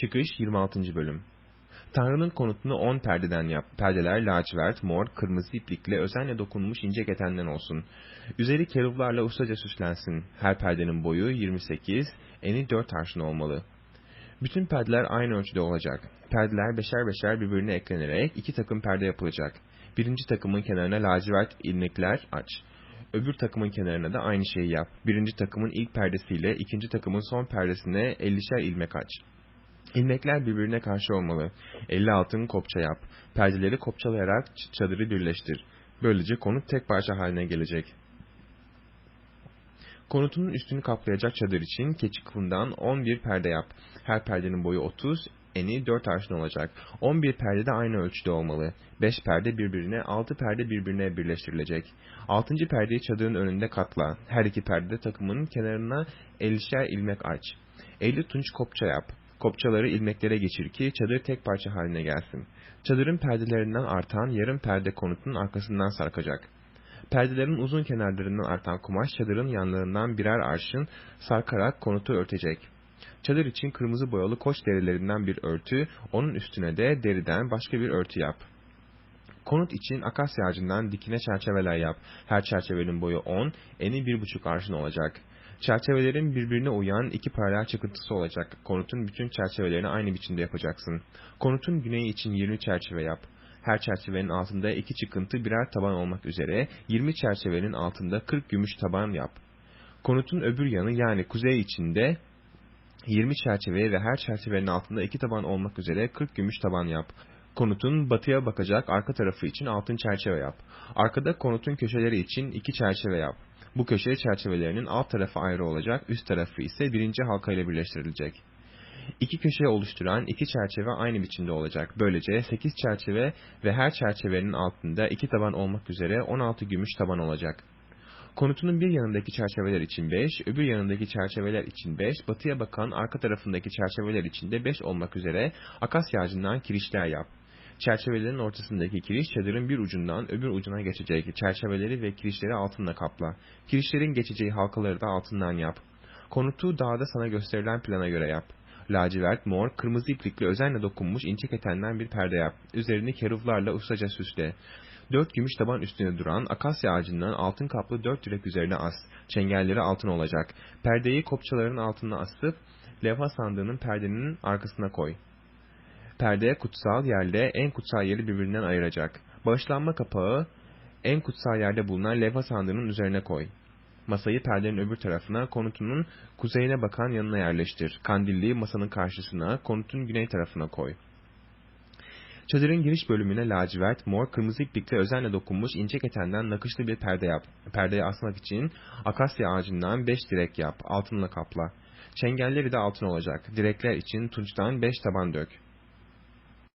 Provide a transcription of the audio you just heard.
Çıkış 26. bölüm. Tanrı'nın konutunu 10 perdeden yap. Perdeler lacivert, mor, kırmızı iplikle özenle dokunmuş ince ketenden olsun. Üzeri keruvlarla ustaca süslensin. Her perdenin boyu 28, eni 4 arşın olmalı. Bütün perdeler aynı ölçüde olacak. Perdeler beşer beşer birbirine eklenerek iki takım perde yapılacak. Birinci takımın kenarına lacivert ilmekler aç. Öbür takımın kenarına da aynı şeyi yap. Birinci takımın ilk perdesiyle ikinci takımın son perdesine 50'şer ilmek aç. İlmekler birbirine karşı olmalı. 50 altın kopça yap. Perdeleri kopçalayarak çadırı birleştir. Böylece konut tek parça haline gelecek. Konutunun üstünü kaplayacak çadır için keçi kılından 11 perde yap. Her perdenin boyu 30, eni 4 arşın olacak. 11 perde de aynı ölçüde olmalı. 5 perde birbirine, 6 perde birbirine birleştirilecek. 6. perdeyi çadırın önünde katla. Her iki perde takımının kenarına 50'şer ilmek aç. 50 tunç kopça yap. Kopçaları ilmeklere geçir ki çadır tek parça haline gelsin. Çadırın perdelerinden artan yarım perde konutun arkasından sarkacak. Perdelerin uzun kenarlarından artan kumaş çadırın yanlarından birer arşın sarkarak konutu örtecek. Çadır için kırmızı boyalı koç derilerinden bir örtü, onun üstüne de deriden başka bir örtü yap. Konut için akasya ağacından dikine çerçeveler yap. Her çerçevenin boyu 10, eni 1,5 arşın olacak. Çerçevelerin birbirine uyan iki paralel çıkıntısı olacak. Konutun bütün çerçevelerini aynı biçimde yapacaksın. Konutun güneyi için 20 çerçeve yap. Her çerçevenin altında iki çıkıntı birer taban olmak üzere 20 çerçevenin altında 40 gümüş taban yap. Konutun öbür yanı yani kuzey içinde 20 çerçeveye ve her çerçevenin altında iki taban olmak üzere 40 gümüş taban yap. Konutun batıya bakacak arka tarafı için altın çerçeve yap. Arkada konutun köşeleri için iki çerçeve yap. Bu köşe çerçevelerinin alt tarafı ayrı olacak, üst tarafı ise birinci halka ile birleştirilecek. İki köşe oluşturan iki çerçeve aynı biçimde olacak. Böylece 8 çerçeve ve her çerçevenin altında iki taban olmak üzere 16 gümüş taban olacak. Konutunun bir yanındaki çerçeveler için 5, öbür yanındaki çerçeveler için 5, batıya bakan arka tarafındaki çerçeveler için de 5 olmak üzere akasya ağacından kirişler yap. Çerçevelerin ortasındaki kiriş çadırın bir ucundan öbür ucuna geçecek. Çerçeveleri ve kirişleri altınla kapla. Kirişlerin geçeceği halkaları da altından yap. Konutu dağda sana gösterilen plana göre yap. Lacivert, mor, kırmızı iplikle özenle dokunmuş ince ketenden bir perde yap. Üzerini keruflarla ustaca süsle. Dört gümüş taban üstüne duran akasya ağacından altın kaplı dört direk üzerine as. Çengelleri altın olacak. Perdeyi kopçaların altına asıp levha sandığının perdenin arkasına koy. Perde kutsal yerle en kutsal yeri birbirinden ayıracak. Bağışlanma kapağı en kutsal yerde bulunan levha sandığının üzerine koy. Masayı perdenin öbür tarafına, konutunun kuzeyine bakan yanına yerleştir. Kandilliği masanın karşısına, konutun güney tarafına koy. Çadırın giriş bölümüne lacivert, mor, kırmızı iplikle özenle dokunmuş ince ketenden nakışlı bir perde yap. Perdeyi asmak için akasya ağacından beş direk yap, altınla kapla. Çengelleri de altın olacak. Direkler için tunçtan beş taban dök.